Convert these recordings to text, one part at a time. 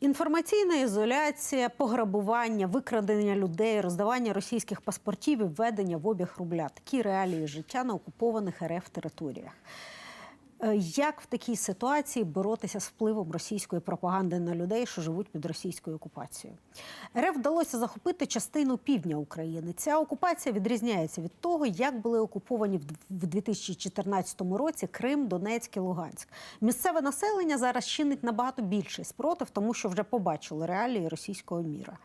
Інформаційна ізоляція, пограбування, викрадення людей, роздавання російських паспортів і введення в обіг рубля такі реалії життя на окупованих РФ територіях. Е, Як в такій ситуації боротися з впливом російської пропаганди на людей, що живуть під російською окупацією? РФ вдалося захопити частину півдня України. Ця окупація відрізняється від того, як були окуповані в д- в 2014 році Крим, Донецьк і Луганськ. Місцеве населення зараз чинить набагато більший спротив, тому що вже побачили реалії російського міра.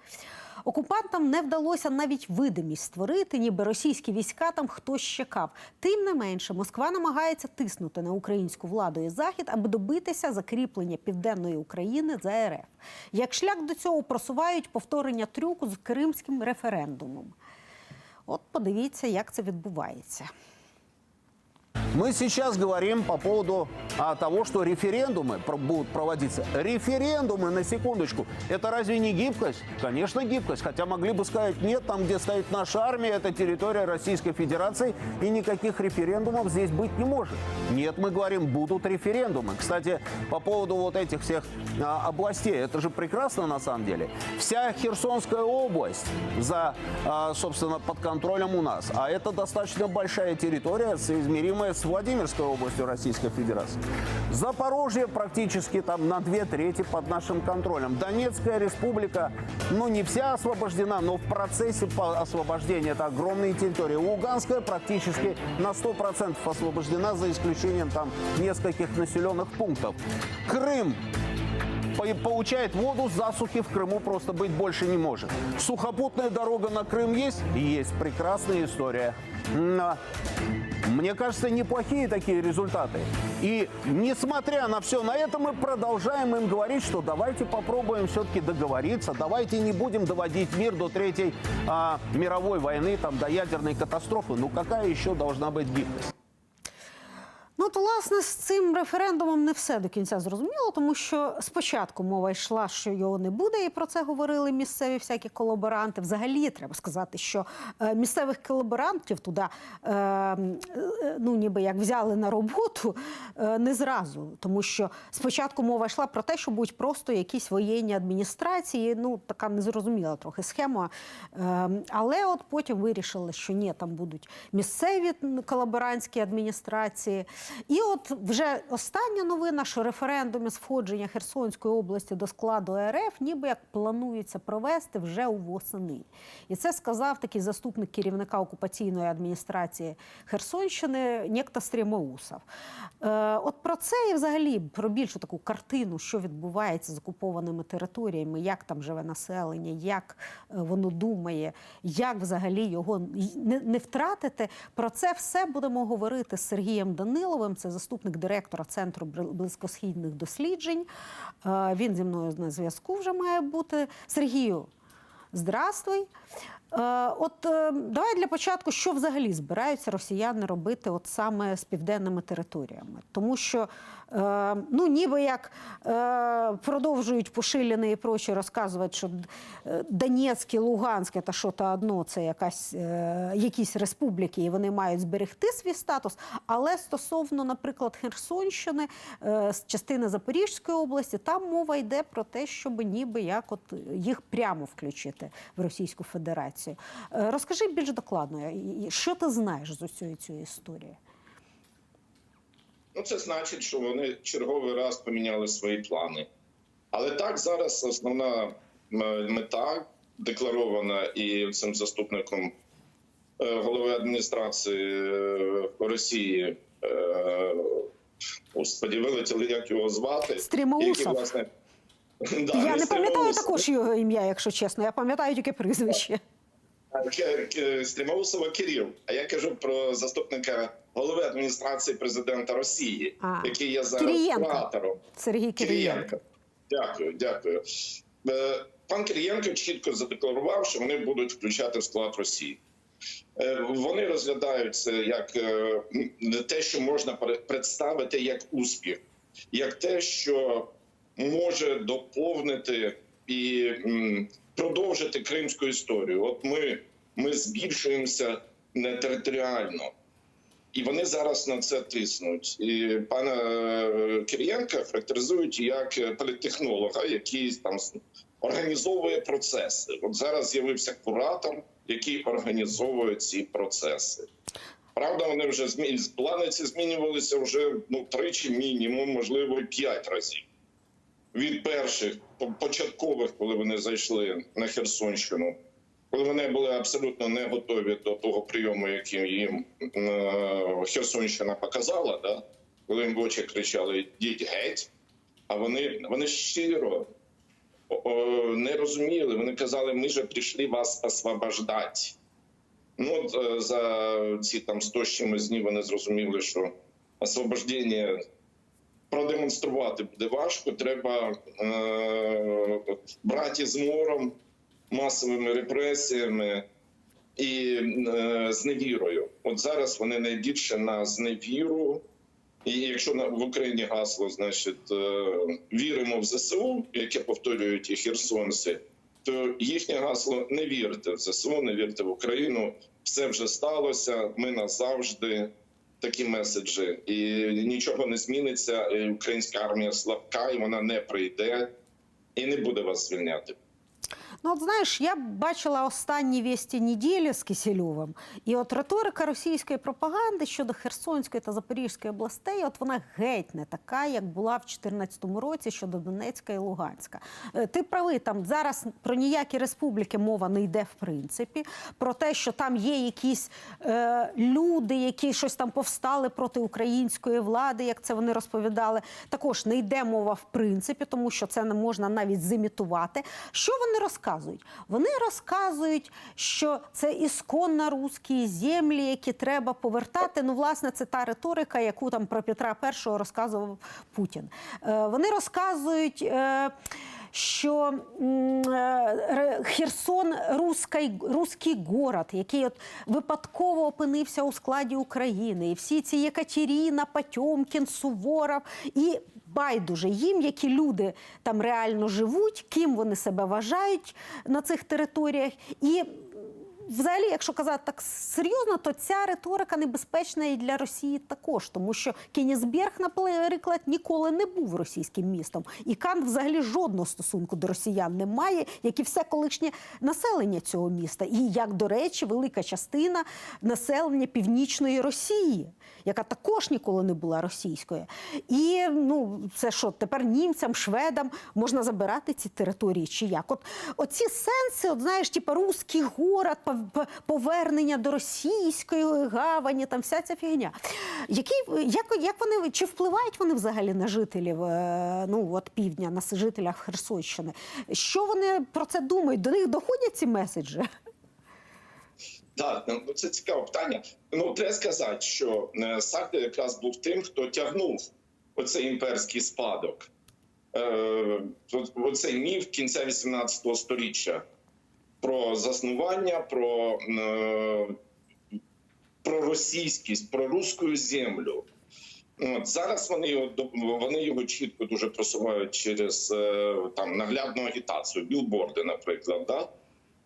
Окупантам не вдалося навіть видимість створити, ніби російські війська там хтось чекав. Тим не менше, Москва намагається тиснути на українську владу і захід, аби добитися закріплення південної України за РФ. Як шлях до цього просувають повторення трюку з кримським референдумом. От подивіться, як це відбувається. Мы сейчас говорим по поводу а, того, что референдумы будут проводиться. Референдумы, на секундочку, это разве не гибкость? Конечно, гибкость. Хотя могли бы сказать, нет, там, где стоит наша армия, это территория Российской Федерации, и никаких референдумов здесь быть не может. Нет, мы говорим, будут референдумы. Кстати, по поводу вот этих всех а, областей, это же прекрасно на самом деле. Вся Херсонская область за, а, собственно, под контролем у нас. А это достаточно большая территория, соизмеримая с Владимирской областью Российской Федерации. Запорожье практически там на две трети под нашим контролем. Донецкая республика, ну не вся освобождена, но в процессе освобождения это огромные территории. Луганская практически на 100% освобождена, за исключением там нескольких населенных пунктов. Крым по- получает воду, засухи в Крыму просто быть больше не может. Сухопутная дорога на Крым есть? Есть. Прекрасная история. Но мне кажется, неплохие такие результаты. И несмотря на все на это, мы продолжаем им говорить, что давайте попробуем все-таки договориться, давайте не будем доводить мир до третьей а, мировой войны, там, до ядерной катастрофы. Ну какая еще должна быть гибкость? Ну, то, власне, з цим референдумом не все до кінця зрозуміло, тому що спочатку мова йшла, що його не буде, і про це говорили місцеві всякі колаборанти. Взагалі треба сказати, що е, місцевих колаборантів туди е, е, ну, ніби як взяли на роботу не зразу, тому що спочатку мова йшла про те, що будуть просто якісь воєнні адміністрації. Ну, така незрозуміла трохи схема. Але от потім вирішили, що ні, там будуть місцеві колаборантські адміністрації. І от вже остання новина, що референдум із входження Херсонської області до складу РФ ніби як планується провести вже у восени. І це сказав такий заступник керівника окупаційної адміністрації Херсонщини Нєкта Стрімоусов. Е, от про це і взагалі про більшу таку картину, що відбувається з окупованими територіями, як там живе населення, як е, воно думає, як взагалі його не, не втратити. Про це все будемо говорити з Сергієм Даниловим. Це заступник директора Центру близькосхідних досліджень. Е, Він зі мною на зв'язку вже має бути. Сергію, здравствуй. Е, От е, давай для початку, що взагалі збираються росіяни робити от саме з південними територіями, тому що е, ну ніби як продовжують Пошиляни і прочі розказувати, що е, Донецьк і Луганськ це що то одно, це якась якісь республіки, і вони мають зберегти свій статус. Але стосовно, наприклад, Херсонщини, з частини Запорізької області, там мова йде про те, щоб ніби як от їх прямо включити в Російську Федерацію. Е, Розкажи більш докладно, що ти знаєш з усієї цієї історії? Ну, це значить, що вони черговий раз поміняли свої плани. Але так зараз основна мета декларована і цим заступником е, голови адміністрації е, Росії. Господі, вилетіли, як його звати. Стрімоусов. Який, власне, да, Я не пам'ятаю також його ім'я, якщо чесно. Я пам'ятаю тільки прізвище. К- К- Стрімоусова Кирил. А я кажу про заступника голови адміністрації президента Росії, А, який є зараз Кирієнко. куратором. Сергій Кирієнко. Кирієнко. Дякую, дякую. Е, Пан Кирієнко чітко задекларував, що вони будуть включати в склад Росії. Е, Вони розглядають це як е, те, що можна представити як успіх, як те, що може доповнити і продовжити кримську історію. От ми, ми збільшуємося не територіально, І вони зараз на це тиснуть. І пана е, Кирієнка характеризують як політтехнолога, який там організовує процеси. От зараз з'явився куратор, який організовує ці процеси. Правда, вони вже змі... плани ці змінювалися вже ну тричі мінімум, можливо, і п'ять разів. Від перших початкових, коли вони зайшли на Херсонщину, коли вони були абсолютно не готові до того прийому, який їм е, Херсонщина показала, да? коли їм в очі кричали «Йдіть геть, а вони, вони щиро не розуміли. Вони казали, ми же прийшли вас освобождати. Ну, е, за ці там 100 з чимось днів вони зрозуміли, що освобождення продемонструвати буде важко. Треба е, брати з мором, масовими репресіями і е, з невірою. От зараз вони найбільше на зневіру. І якщо в Україні гасло, значить, е, віримо в ЗСУ, яке повторюють і херсонці, то їхнє гасло не вірте в ЗСУ, не вірте в Україну. Все вже сталося. Ми назавжди такі меседжі, і нічого не зміниться. і Українська армія слабка, і вона не прийде і не буде вас звільняти. Ну, от знаєш, я бачила останні вісті неділі з Кисельовим, і от риторика російської пропаганди щодо Херсонської та Запорізької областей, от вона геть не така, як була в 2014 році щодо Донецька і Луганська. Е, Ти правий, там зараз про ніякі республіки мова не йде в принципі. Про те, що там є якісь е, люди, які щось там повстали проти української влади, як це вони розповідали. Також не йде мова в принципі, тому що це не можна навіть зимітувати. Що вони розказують? Вони розказують, що це ісконно русські землі, які треба повертати. Ну, власне, це та риторика, яку там про Петра І розказував Путін. Е, вони розказують. Е, що е, Херсон руський, руський город, який от випадково опинився у складі України, і всі ці Єкатеріна, Потьомкін, Суворов і байдуже їм, які люди там реально живуть, ким вони себе вважають на цих територіях. І Взагалі, якщо казати так серйозно, то ця риторика небезпечна і для Росії також, тому що Кенісберг, наприклад, ніколи не був російським містом, і Кант взагалі жодного стосунку до росіян не має, як і все колишнє населення цього міста. І як, до речі, велика частина населення північної Росії, яка також ніколи не була російською. І ну це що тепер німцям, шведам можна забирати ці території чи як? От оці сенси, от знаєш, типу русський город, повернення до російської гавані, там вся ця фігня. Які як, як вони чи впливають вони взагалі на жителів е, ну от півдня, на жителів Херсонщини? Що вони про це думають? До них доходять ці меседжі? Так, ну це цікаве питання. Ну треба сказати, що е, Сахар якраз був тим, хто тягнув оцей імперський спадок, е, оцей міф кінця 18 століття про заснування, про, е, про російськість, про руську землю. От, зараз вони його вони його чітко дуже просувають через е, там наглядну агітацію, білборди, наприклад. Да?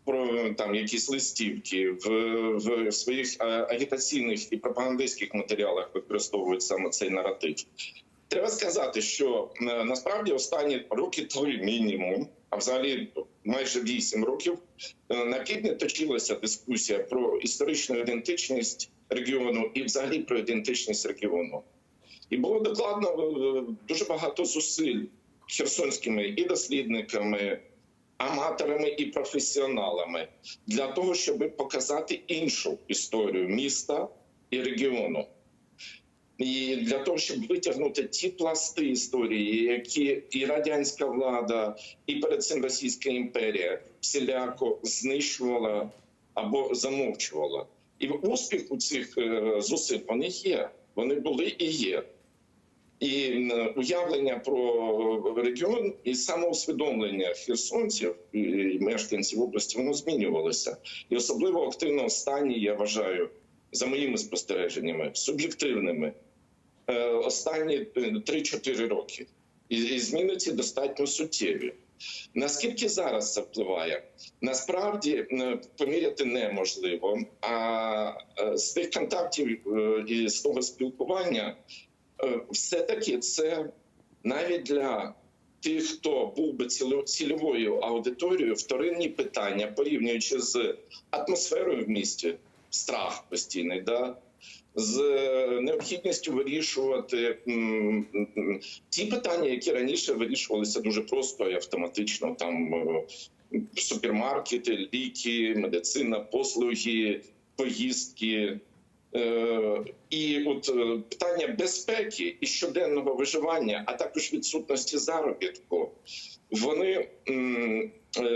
про там якісь листівки в, в своїх е, агітаційних і пропагандистських матеріалах використовують саме цей наратив. Треба сказати, що насправді останні роки три мінімум, а взагалі майже вісім років, е, на півдні точилася дискусія про історичну ідентичність регіону і взагалі про ідентичність регіону. І було докладно е, дуже багато зусиль херсонськими і дослідниками, аматорами і професіоналами для того, щоб показати іншу історію міста і регіону. І для того, щоб витягнути ті пласти історії, які і радянська влада, і перед цим Російська імперія всіляко знищувала або замовчувала. І успіх у цих е, зусиль вони є. Вони були і є. І уявлення про регіон і самоусвідомлення херсонців і мешканців області воно змінювалося. І особливо активно останні, я вважаю, за моїми спостереженнями, суб'єктивними, е, останні е, 3-4 роки. І, зміни ці достатньо суттєві. Наскільки зараз це впливає? Насправді е, поміряти неможливо. А е, з тих контактів е, і з того спілкування, е, все-таки це навіть для тих, хто був би цільовою аудиторією, вторинні питання, порівнюючи з атмосферою в місті, страх постійний, да? з е, необхідністю вирішувати ті питання, які раніше вирішувалися дуже просто і автоматично. Там е, супермаркети, ліки, медицина, послуги, поїздки. Е, І от питання безпеки і щоденного виживання, а також відсутності заробітку, вони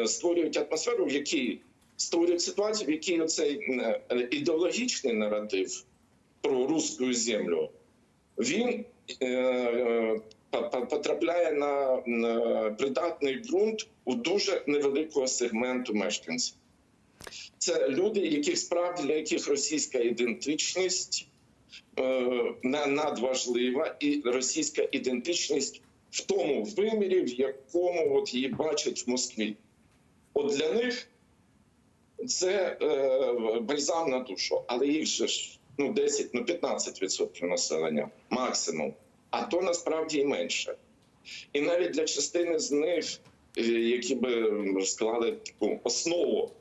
створюють атмосферу, в якій створюють ситуацію, в якій оцей е, ідеологічний наратив про русську землю, він е, е, по- по- потрапляє на, придатний ґрунт у дуже невеликого сегменту мешканців. Це люди, яких справді для яких російська ідентичність надважлива, і російська ідентичність в тому вимірі, в якому от її бачать в Москві. От для них це е, бальзам на душу, але їх же ж ну 10, ну 15% населення максимум. А то насправді і менше. І навіть для частини з них, е, які би склали таку основу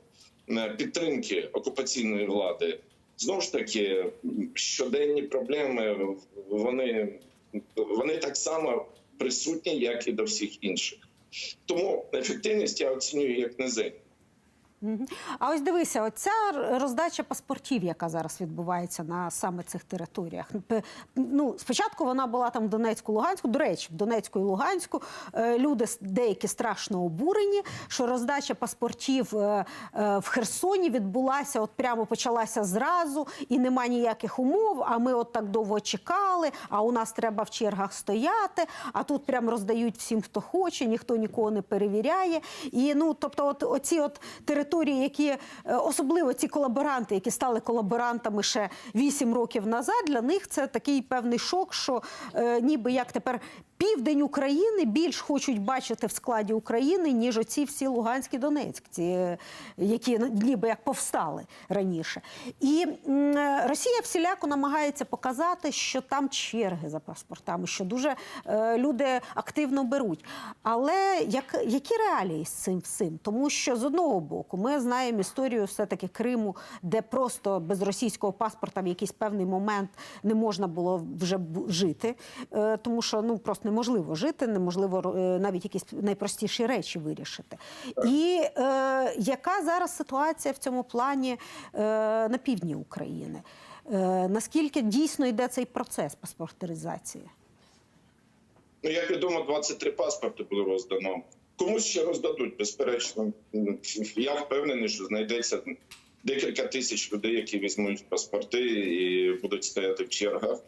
підтримки окупаційної влади, знову ж таки, щоденні проблеми вони, вони так само присутні, як і до всіх інших. Тому ефективність я оцінюю як низинну. А ось дивися, оця роздача паспортів, яка зараз відбувається на саме цих територіях. Ну, спочатку вона була там в Донецьку, Луганську. До речі, в Донецьку і Луганську е, люди деякі страшно обурені, що роздача паспортів е, е, в Херсоні відбулася, от прямо почалася зразу, і нема ніяких умов. А ми от так довго чекали. А у нас треба в чергах стояти. А тут прям роздають всім, хто хоче, ніхто нікого не перевіряє. І ну, тобто, от оці от території, які е, особливо ці колаборанти, які стали колаборантами ще 8 років назад, для них це такий певний шок, що е, ніби як тепер. Південь України більш хочуть бачити в складі України, ніж оці всі Луганські Донецькі, які ніби як повстали раніше. І Росія всіляко намагається показати, що там черги за паспортами, що дуже е, люди активно беруть. Але як, які реалії з цим всім? Тому що з одного боку ми знаємо історію все-таки Криму, де просто без російського паспорта в якийсь певний момент не можна було вже жити, е, тому що ну просто неможливо жити, неможливо е, навіть якісь найпростіші речі вирішити. І е, яка зараз ситуація в цьому плані е, на півдні України? Е, наскільки дійсно йде цей процес паспортизації? Ну, як відомо, 23 паспорти було роздано. Комусь ще роздадуть, безперечно. Я впевнений, що знайдеться декілька тисяч людей, які візьмуть паспорти і будуть стояти в чергах.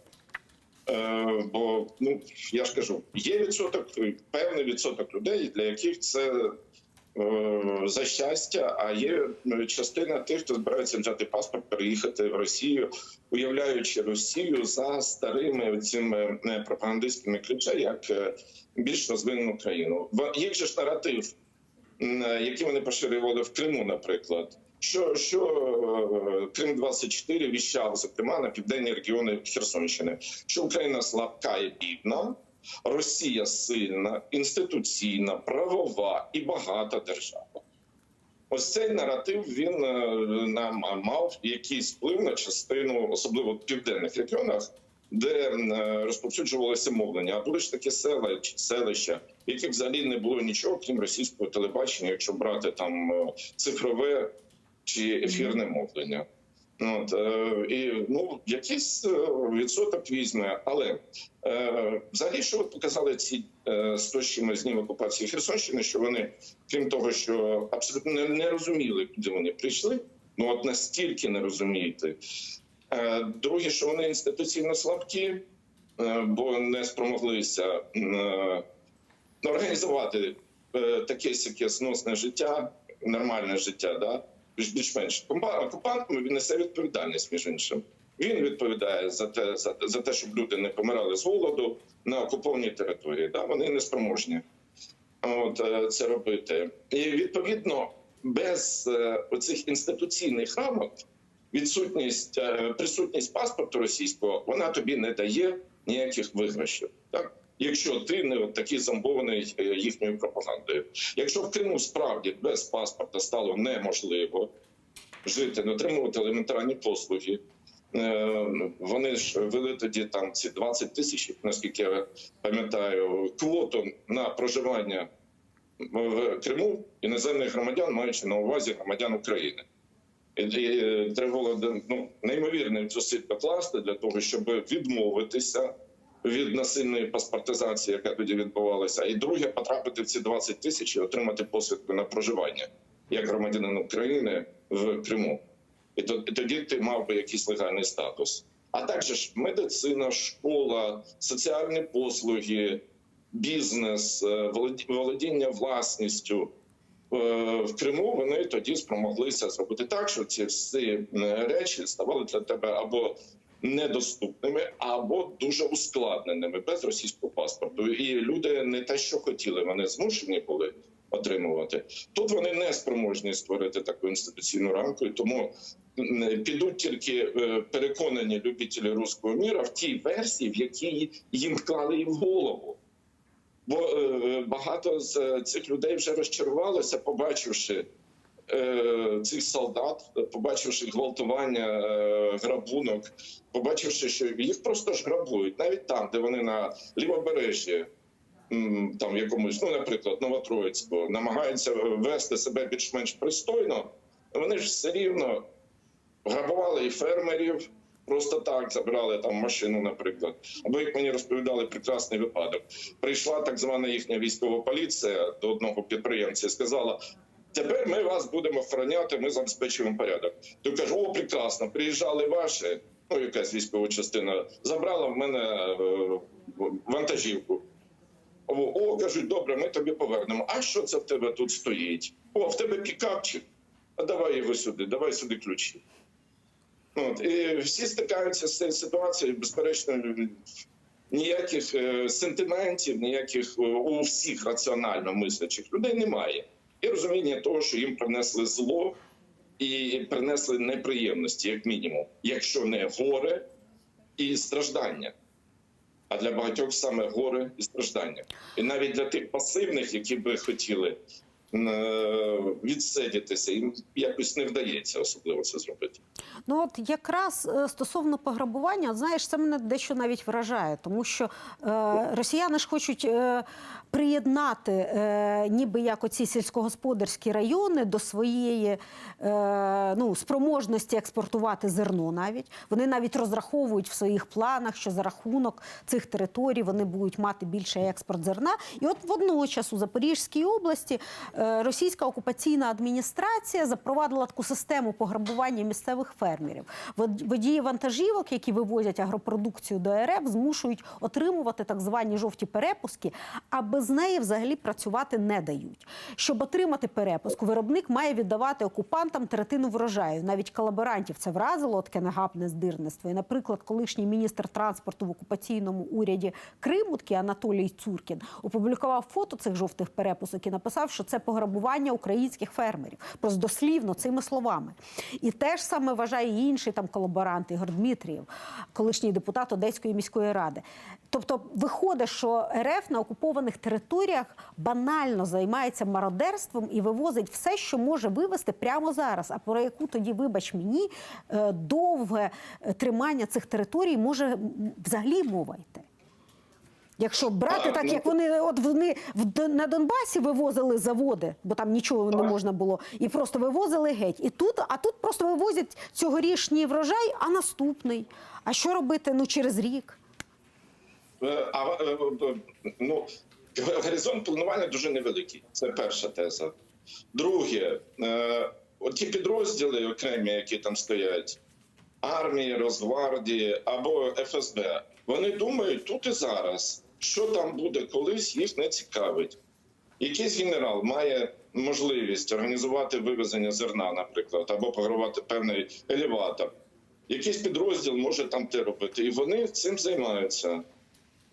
Е, бо ну я ж кажу, є відсоток, певний відсоток людей, для яких це е, за щастя, а є е, частина тих, хто збирається взяти паспорт, переїхати в Росію, уявляючи Росію за старими цими е, пропагандистськими ключами, як е, більш розвинену країну. Їх же ж наратив, е, який вони поширювали в Криму, наприклад. Що, що е, Крим 24 віщав, зокрема на південні регіони Херсонщини, що Україна слабка і бідна, Росія сильна, інституційна, правова і багата держава. Ось цей наратив він е, нам мав якийсь вплив на частину, особливо в південних регіонах, де е, розповсюджувалося мовлення. А були ж такі села чи селища, в яких взагалі не було нічого, крім російського телебачення, якщо брати там цифрове чи ефірне мовлення. От, е, і ну якийсь е, відсоток візьме, але е, взагалі, що от показали ці е, 100 чимось днів окупації Херсонщини, що вони, крім того, що абсолютно не, не розуміли, куди вони прийшли, ну от настільки не розумієте. Е, друге, що вони інституційно слабкі, е, бо не спромоглися е, організувати е, таке сяке сносне життя, нормальне життя, да, більш-менш. Комба- Окупант він несе відповідальність, між іншим. Він відповідає за те, за, за те, щоб люди не помирали з голоду на окупованій території. Да? Вони не спроможні. от, е, це робити. І відповідно без е, оцих інституційних рамок відсутність е, присутність паспорту російського вона тобі не дає ніяких виграшів. Так. Якщо ти не такий зомбований е, їхньою пропагандою, якщо в Криму справді без паспорта стало неможливо жити, не отримувати елементарні послуги, е, вони ж ввели тоді там ці 20 тисяч, наскільки я пам'ятаю, квоту на проживання в Криму іноземних громадян, маючи на увазі громадян України. І, треба було ну, неймовірних зусиль докласти для того, щоб відмовитися від насильної паспортизації, яка тоді відбувалася. І друге, потрапити в ці 20 тисяч і отримати посвідку на проживання як громадянин України в Криму. І тоді ти мав би якийсь легальний статус. А також медицина, школа, соціальні послуги, бізнес, е, володіння власністю е, в Криму. Вони тоді спромоглися зробити так, що ці всі е, речі ставали для тебе або недоступними, або дуже ускладненими без російського паспорту. І люди не те, що хотіли, вони змушені були отримувати. Тут вони не спроможні створити таку інституційну рамку, і тому підуть тільки е, переконані любителі руського міра в тій версії, в якій їм вклали і в голову. Бо е, багато з е, цих людей вже розчарувалося, побачивши цих солдат, побачивши гвалтування, е, грабунок, побачивши, що їх просто ж грабують, навіть там, де вони на лівобережжі, там якомусь, ну, наприклад, Новотроїцьку, намагаються вести себе більш-менш пристойно, вони ж все рівно грабували і фермерів. Просто так забрали там машину, наприклад. Або як мені розповідали прекрасний випадок. Прийшла так звана їхня військова поліція до одного підприємця і сказала: тепер ми вас будемо охороняти, ми забезпечуємо порядок. Той каже: О, прекрасно, приїжджали ваші, ну якась військова частина, забрала в мене е, вантажівку. О, кажуть, добре, ми тобі повернемо. А що це в тебе тут стоїть? О, в тебе пікапчик. А давай його сюди, давай сюди ключі. От, і всі стикаються з цією ситуацією, безперечно, ніяких е, сентиментів, ніяких е, у всіх раціонально мислячих людей немає. І розуміння того, що їм принесли зло і принесли неприємності, як мінімум, якщо не горе і страждання. А для багатьох саме горе і страждання. І навіть для тих пасивних, які би хотіли е, відсидітися, їм якось не вдається особливо це зробити. Ну от якраз е, стосовно пограбування, знаєш, це мене дещо навіть вражає, тому що е, росіяни ж хочуть е, приєднати е, ніби як оці сільськогосподарські райони до своєї е, ну, спроможності експортувати зерно навіть. Вони навіть розраховують в своїх планах, що за рахунок цих територій вони будуть мати більший експорт зерна. І от водночас у Запорізькій області е, російська окупаційна адміністрація запровадила таку систему пограбування місцевих фермерів. Водії вантажівок, які вивозять агропродукцію до РФ, змушують отримувати так звані жовті перепуски, а без неї взагалі працювати не дають. Щоб отримати перепуску, виробник має віддавати окупантам третину врожаю. Навіть колаборантів це вразило таке нагабне здирництво. І, наприклад, колишній міністр транспорту в окупаційному уряді Криму, такий Анатолій Цуркін, опублікував фото цих жовтих перепусок і написав, що це пограбування українських фермерів. Просто дослівно цими словами. І теж саме вважає інший там колаборант Ігор Дмитрієв, колишній депутат Одеської міської ради. Тобто виходить, що РФ на окупованих територіях банально займається мародерством і вивозить все, що може вивезти прямо зараз. А про яку тоді, вибач мені, е, довге е, тримання цих територій може взагалі мова йти? Якщо брати так, ну, як вони от вони на Донбасі вивозили заводи, бо там нічого не можна було, і просто вивозили геть. І тут, а тут просто вивозять цьогорічний врожай, а наступний. А що робити ну через рік? Е, А ну, горизонт планування дуже невеликий. Це перша теза. Друге, е, ті підрозділи окремі, які там стоять, армії, Росгвардії або ФСБ, вони думають тут і зараз, що там буде колись, їх не цікавить. Якийсь генерал має можливість організувати вивезення зерна, наприклад, або пограбувати певний елеватор. Якийсь підрозділ може там те робити, і вони цим займаються.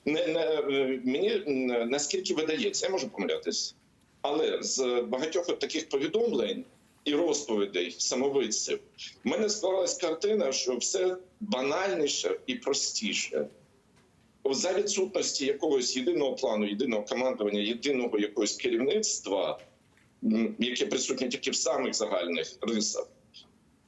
Не, не, е, мені наскільки видається, я можу помилятись, але з багатьох от таких повідомлень і розповідей самовидців в мене склалась картина, що все банальніше і простіше. За відсутності якогось єдиного плану, єдиного командування, єдиного якогось керівництва, яке присутнє тільки в самих загальних рисах,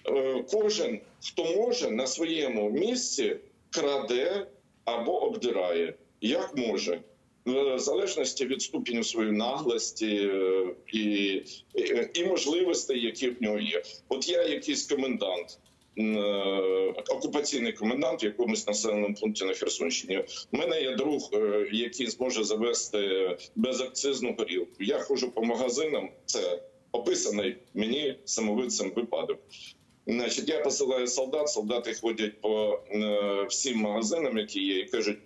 е, кожен, хто може на своєму місці краде або обдирає, як може. В залежності від ступеню своєї наглості е, і, і, і можливостей, які в нього є. От я якийсь комендант, е, окупаційний комендант в якомусь населеному пункті на Херсонщині. У мене є друг, е, який зможе завести безакцизну горілку. Я ходжу по магазинам. Це описаний мені самовидцем випадок. Значить, я посилаю солдат, солдати ходять по е, всім магазинам, які є, і кажуть,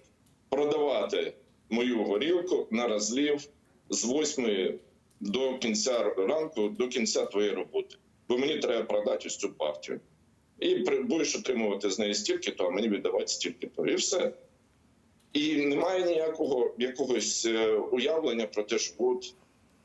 продавати мою горілку на розлів з 8 до кінця ранку, до кінця твоєї роботи. Бо мені треба продати цю партію. І будеш отримувати з неї стільки, то а мені віддавати стільки, то і все. І немає ніякого якогось е, уявлення про те, що от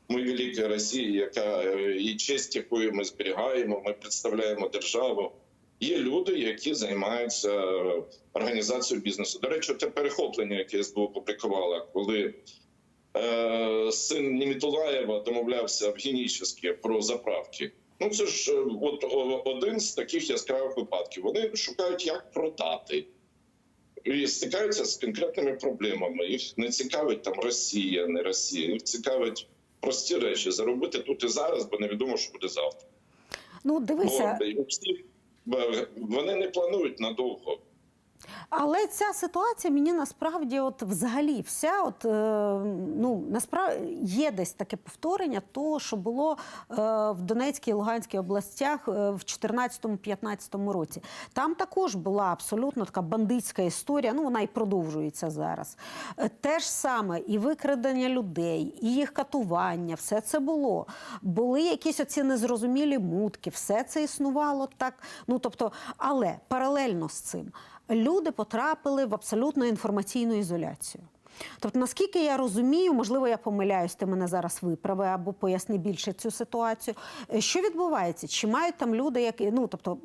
ми велика Росія, яка е, і честь якої ми зберігаємо, ми представляємо державу. Є люди, які займаються е, організацією бізнесу. До речі, те перехоплення, яке СБУ опублікувала, коли е, син Німітулаєва домовлявся в Генічеське про заправки. Ну це ж е, от один з таких яскравих випадків. Вони шукають, як продати. І стикаються з конкретними проблемами. Їх не цікавить там Росія, не Росія. Їх цікавить прості речі заробити тут і зараз, бо невідомо, що буде завтра. Ну, дивися, Бо всі, вони не планують надовго. Але ця ситуація мені насправді, от взагалі, вся, от е, ну насправді є десь таке повторення того, що було е, в Донецькій і Луганській областях е, в 2014-2015 році. Там також була абсолютно така бандитська історія. Ну вона і продовжується зараз. Те ж саме і викрадення людей, і їх катування, все це було. Були якісь оці незрозумілі мутки, все це існувало так. Ну тобто, але паралельно з цим люди потрапили в абсолютно інформаційну ізоляцію. Тобто, наскільки я розумію, можливо, я помиляюсь, ти мене зараз виправи або поясни більше цю ситуацію. Е, Що відбувається? Чи мають там люди, які ну тобто,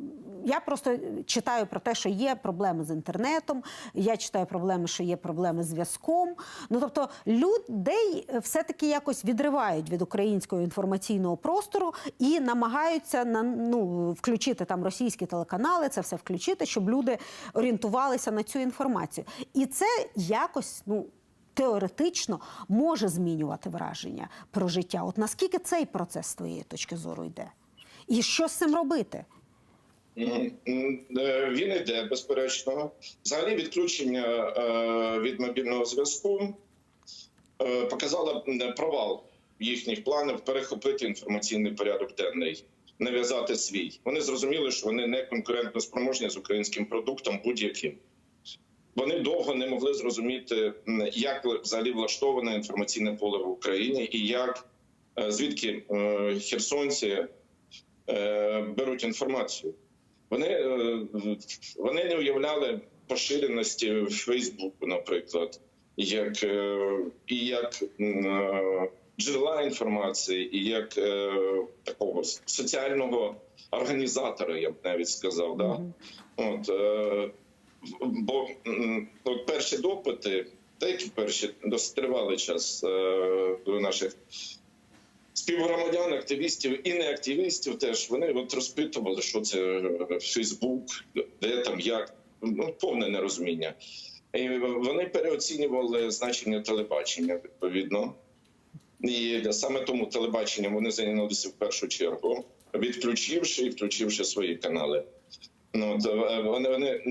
я просто читаю про те, що є проблеми з інтернетом, я читаю проблеми, що є проблеми з зв'язком. Ну тобто, людей е, все-таки якось відривають від українського інформаційного простору і намагаються на ну включити там російські телеканали, це все включити, щоб люди орієнтувалися на цю інформацію. І це якось ну. Теоретично може змінювати враження про життя. От наскільки цей процес з твоєї точки зору йде? І що з цим робити? Е, Він іде безперечно. Взагалі, відключення е, від мобільного зв'язку е, показало провал їхніх планів перехопити інформаційний порядок денний, нав'язати свій. Вони зрозуміли, що вони не конкурентно спроможні з українським продуктом будь-яким. Вони довго не могли зрозуміти, як взагалі влаштоване інформаційне поле в Україні і як е, звідки е, херсонці е, беруть інформацію. Вони, вони не уявляли поширеності в Фейсбуку, наприклад, як, і як джерела інформації, і як такого соціального організатора, я б навіть сказав. Да? От, бо перші допити, деякі перші досить тривалий час е, до наших співгромадян, активістів і не активістів теж вони от розпитували, що це е, Фейсбук, де там як ну повне нерозуміння. І вони переоцінювали значення телебачення відповідно. І саме тому телебаченням вони зайнялися в першу чергу, відключивши і включивши свої канали. Ну, вони, вони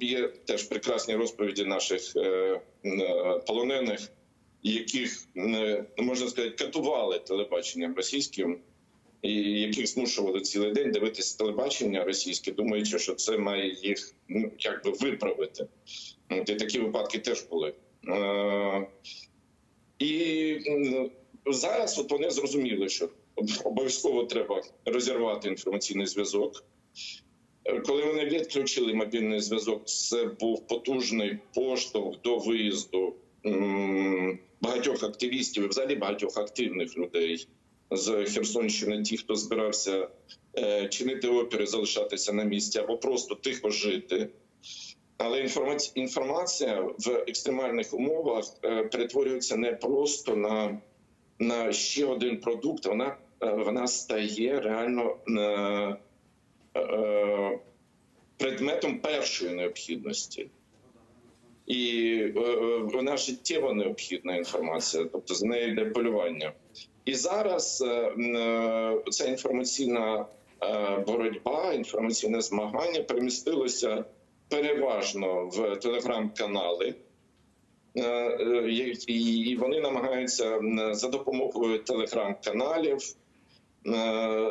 є теж прекрасні розповіді наших е, е, полонених, яких е, можна сказати, катували телебаченням російським, і яких змушували цілий день дивитися телебачення російське, думаючи, що це має їх ну якби виправити. І такі випадки теж були. І зараз от вони зрозуміли, що обов'язково треба розірвати інформаційний зв'язок. Коли вони відключили мобільний зв'язок, це був потужний поштовх до виїзду багатьох активістів, і взагалі багатьох активних людей з Херсонщини, ті, хто збирався е, чинити опіри, залишатися на місці або просто тихо жити. Але інформація в екстремальних умовах е, перетворюється не просто на, на ще один продукт, вона, е, вона стає реально предметом першої необхідності. І е, е, вона життєво необхідна інформація, тобто з нею йде полювання. І зараз е, е, ця інформаційна е, боротьба, інформаційне змагання перемістилося переважно в телеграм-канали. Е, е, І вони намагаються за допомогою телеграм-каналів е,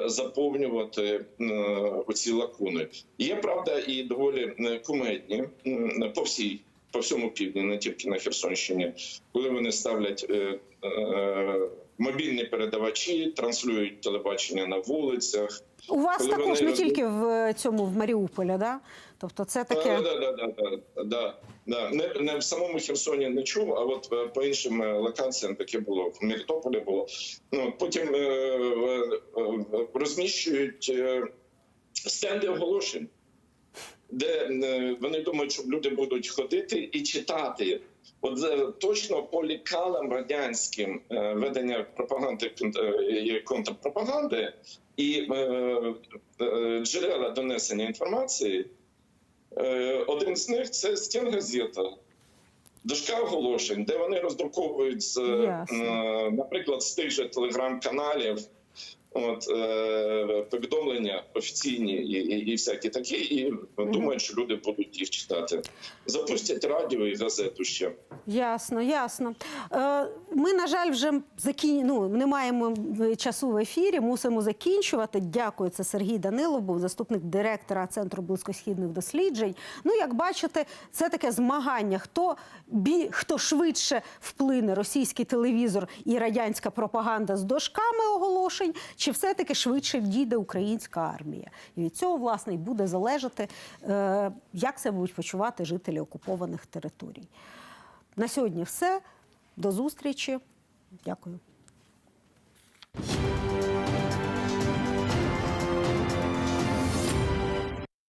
заповнювати е, оці лакуни. Є правда і доволі е, кумедні по всій. По всьому півдні, не тільки на Херсонщині, коли вони ставлять е, е, мобільні передавачі, транслюють телебачення на вулицях. У вас Коли також вони- не тільки в е, цьому в Маріуполі, да? Тобто це таке. Да, да, да, да, да, да. Не, не в самому Херсоні не чув, а от е, по іншим е, локаціям таке було. В Мелітополі було. Ну, потім е, е, е, розміщують е, стенди оголошень, де е, вони думають, що люди будуть ходити і читати. От е, точно по лікалам радянським е, ведення пропаганди е, і контрпропаганди і джерела донесення інформації. Один з них це стінгазета, дошка оголошень, де вони роздруковують, з, наприклад, з тих же телеграм-каналів. От е, повідомлення офіційні і, і, і всякі такі, і думають, що люди будуть їх читати. Запустять радіо і газету ще. Ясно, ясно. Е, Ми, на жаль, вже закін... ну, не маємо часу в ефірі, мусимо закінчувати. Дякую. Це Сергій Данилов, був заступник директора Центру близькосхідних досліджень. Ну, як бачите, це таке змагання. Хто, бі... Хто швидше вплине російський телевізор і радянська пропаганда з дошками оголошень, чи все-таки швидше дійде українська армія? І від цього власне і буде залежати, е, як себе будуть почувати жителі окупованих територій. На сьогодні, все. До зустрічі. Дякую.